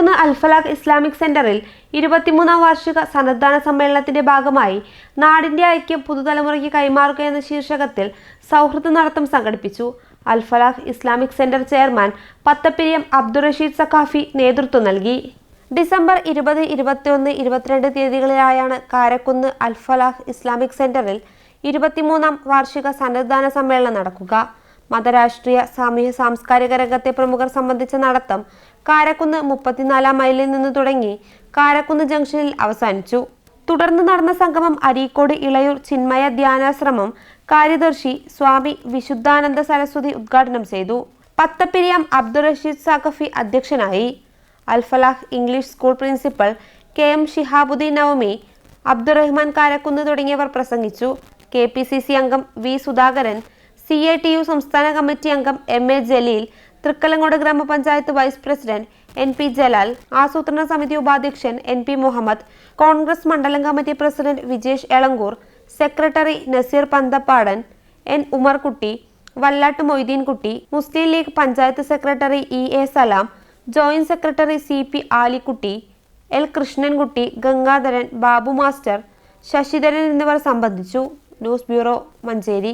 Karakkunnu Alfalaq Islamic സെന്ററിൽ ഇരുപത്തിമൂന്നാം വാർഷിക സന്നദ്ധാന സമ്മേളനത്തിന്റെ ഭാഗമായി നാടിന്റെ ഐക്യം പുതുതലമുറയ്ക്ക് കൈമാറുക എന്ന ശീർഷകത്തിൽ സൗഹൃദ നടത്തം സംഘടിപ്പിച്ചു. Alfalaq Islamic centre chairman Pathappiriyam Abdurasheed Saqafi നേതൃത്വം നൽകി. ഡിസംബർ ഇരുപത് ഇരുപത്തിയൊന്ന് ഇരുപത്തിരണ്ട് തീയതികളിലായാണ് കാരക്കുന്ന് അൽഫലാഖ് ഇസ്ലാമിക് സെന്ററിൽ ഇരുപത്തിമൂന്നാം വാർഷിക സന്നദ്ധാന സമ്മേളനം നടക്കുക. മതരാഷ്ട്രീയ സാമൂഹ്യ സാംസ്കാരിക രംഗത്തെ പ്രമുഖർ സംബന്ധിച്ച നടത്തം കാരക്കുന്ന് മുപ്പത്തിനാലാം മൈലിൽ നിന്ന് തുടങ്ങി കാരക്കുന്ന് ജംഗ്ഷനിൽ അവസാനിച്ചു. തുടർന്ന് നടന്ന സംഗമം അരീക്കോട് ഇളയൂർ ചിന്മയ ധ്യാനാശ്രമം കാര്യദർശി സ്വാമി വിശുദ്ധാനന്ദ സരസ്വതി ഉദ്ഘാടനം ചെയ്തു. പത്തപ്പിരിയം അബ്ദുറഷീദ് സാഖഫി അധ്യക്ഷനായി. Alfalah English school principal K M Shihabuddin Navami Abdurahman Karakkunnu തുടങ്ങിയവർ പ്രസംഗിച്ചു. കെ പി സി സി അംഗം V Sudhakaran C A T U സംസ്ഥാന കമ്മിറ്റി അംഗം എം എ ജലീൽ തൃക്കലങ്ങോട് ഗ്രാമപഞ്ചായത്ത് vice president N P Jalal ആസൂത്രണ സമിതി ഉപാധ്യക്ഷൻ എൻ പി മുഹമ്മദ് കോൺഗ്രസ് മണ്ഡലം committee president Vijesh Elankur secretary Naseer Panthappadan N Umarkutty Vallattu Moideenkutty Muslim League panchayat secretary E A Salam joint secretary C P Alikutty L Krishnankutty Gangadharan Babu master Sasidharan എന്നിവർ സംബന്ധിച്ചു. News bureau Manjeri.